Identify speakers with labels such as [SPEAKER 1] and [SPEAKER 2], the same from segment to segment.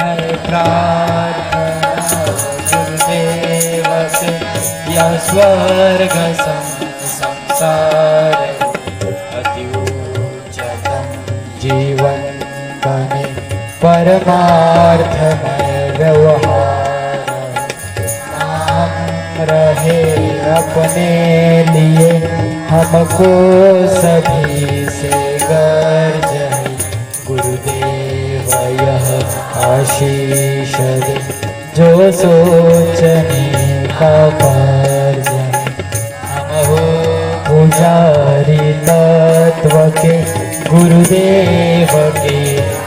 [SPEAKER 1] है प्रार्थना गुरुदेव से यह स्वर्ग संसार। अति जीवन बने, परमार्थमय व्यवहार। रहे अपने लिए, हमको सभी से गर्ज गुरुदेव। आशीष जो सोचने का हो पुजारी तत्व के गुरुदेव के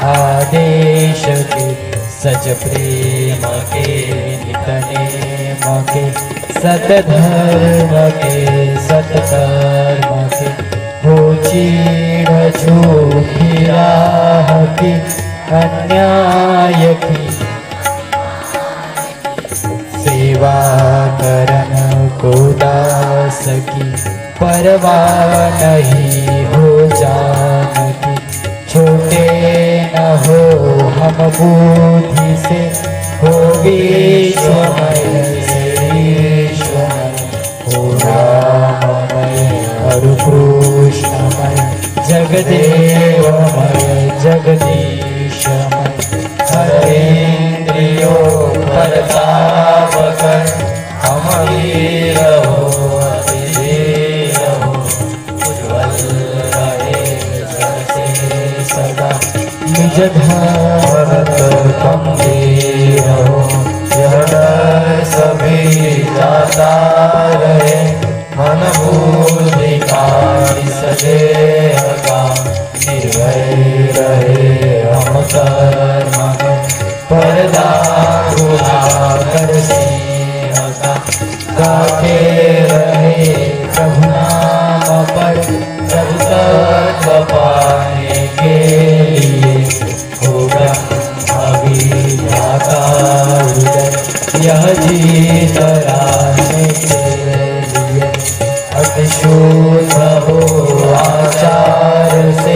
[SPEAKER 1] आदेश के सच प्रेम के नितनेम के सतधर्म के सत्कर्म के हो चीड़ झूठी राह की अन्याय की सेवा करन को दास की परवाह नहीं हो जान की छोटे न हो हम बुद्धि से, हो विश्वमय हो राममय और कृष्णमय प्रताप कर हम वीर हो अतिवीर रहे सदा निज भारत गंभीर हो यह सभी जाता रहे मन बुद्धि कारि सदेह का निर्भय रहे हम कर्म पर्दा गाते रहे प्रभु नाम पर तक पाने के लिए हो ब्रह्म जाता यह जीत लाने के लिए अति शुद्ध हो आचार से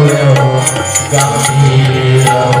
[SPEAKER 1] 감 사.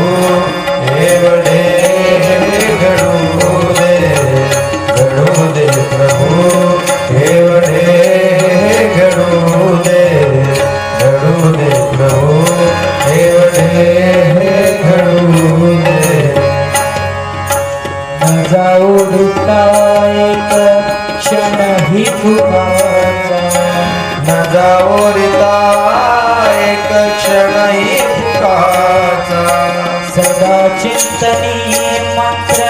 [SPEAKER 1] सदा चिंतनी मात्र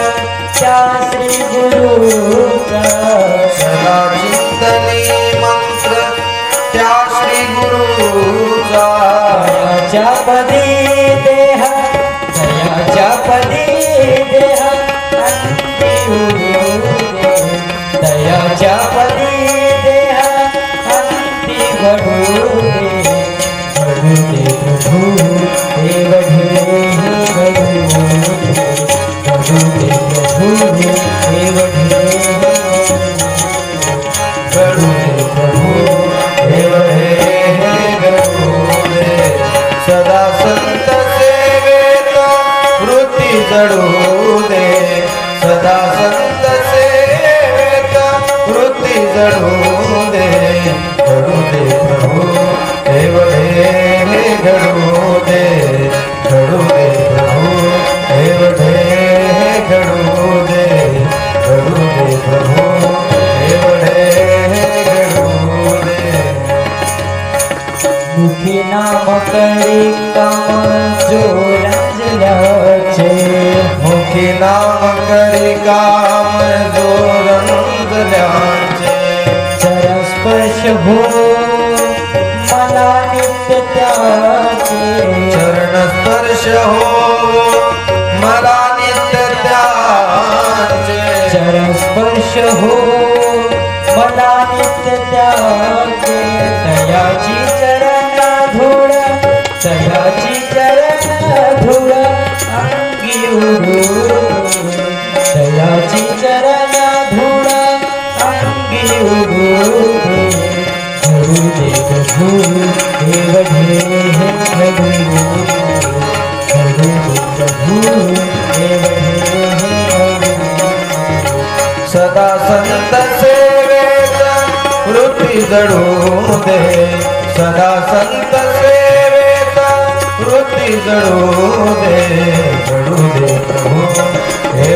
[SPEAKER 1] त्या श्री गुरु
[SPEAKER 2] सदा चिंतनी मात्र त्या श्री गुरु यश हो।
[SPEAKER 1] मला नित्य त्याचे
[SPEAKER 2] चरण स्पर्श हो। मला नित्य त्याचे
[SPEAKER 1] चरण स्पर्श हो। मला नित्य त्याचे तयाची चरण धूळ तयाची चरण धूळ अंगी उडू तयाची चरण जडून दे
[SPEAKER 2] सदा संत सेवेत वृत्ती जडू दे जडू दे प्रभू
[SPEAKER 1] हे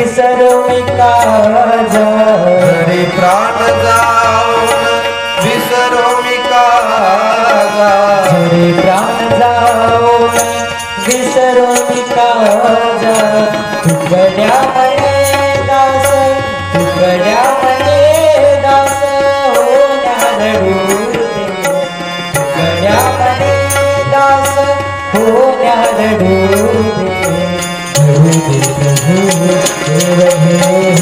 [SPEAKER 1] विसरती काज
[SPEAKER 2] हरी प्राण जाऊन विसरो मी काजा
[SPEAKER 1] प्राण जाऊन विसरो मी काज तुकड्या दास तुकड्या मने दास होणार तुकड्या मने दास रहे
[SPEAKER 2] रहे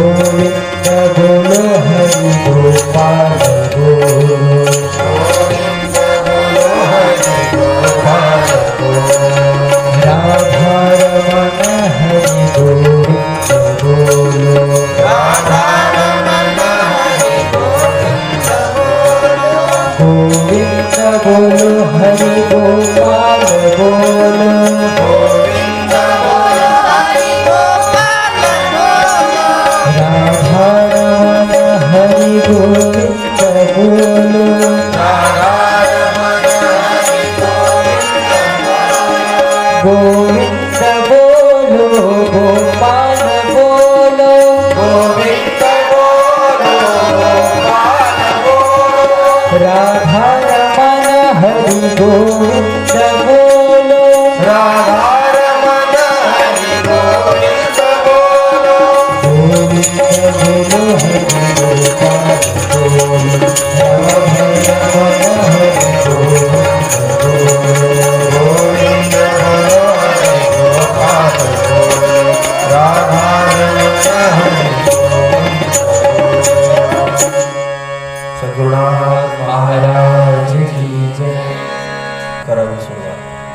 [SPEAKER 2] Oh,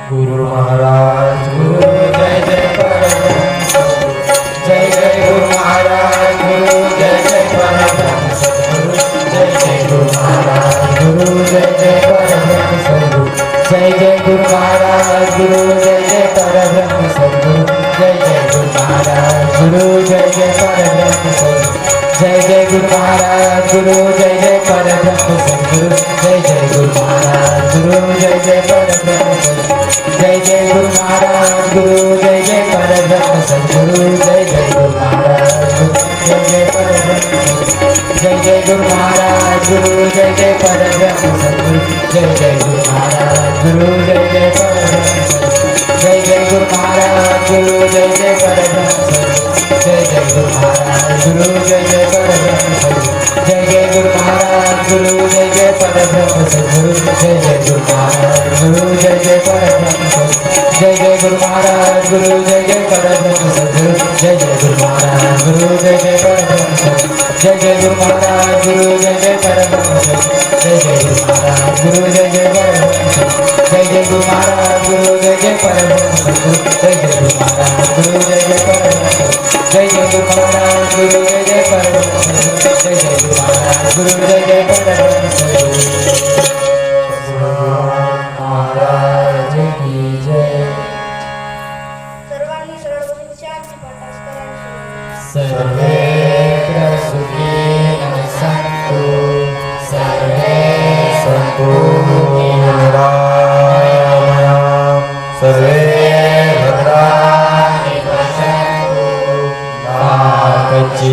[SPEAKER 1] गुरु महाराज गुरु जय जय परब्रह्म जय जय गुरु महाराज गुरु जय जय परब्रह्म सद्गुरु जय जय गुरु महाराज गुरु जय जय परब्रह्म सद्गुरु जय जय गुरु महाराज गुरु जय जय परब्रह्म सद्गुरु जय जय गुरु महाराज गुरु जय जय परब्रह्म सद्गुरु जय जय गुरु महाराज गुरु जय जय परब्रह्म सद्गुरु जय जय गुरु महाराज गुरु जय जय जय जय गुरु गुरु जय जय जय जय गुरु गुरु जय जय जय जय गुरु गुरु जय जय जय जय गुरु गुरु जय जय सद्गुरु जय जय गुरु गुरु जय जय जय जय गुरु महाराज गुरु जय जय जय जय गुरु महाराज गुरु जय जय सद्गुरु जय जय गुरु महाराज गुरु जय जय सद्गुरु जय जय गुरु महाराज गुरु जय जय सद्गुरु जय जय गुरु महाराज गुरु जय जय सद्गुरु जय जय गुरु महाराज गुरु जय जय सद्गुरु जय जय गुरु महाराज गुरु जय जय सद्गुरु जय जय गुरु महाराज गुरु जय जय परब्रह्म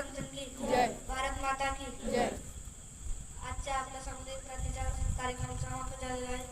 [SPEAKER 1] की जय.
[SPEAKER 3] भारत माता की. जय. आजच्या आपल्या सामुदायिक प्रार्थनेच्या कार्यक्रम समाप्त झालेला आहे.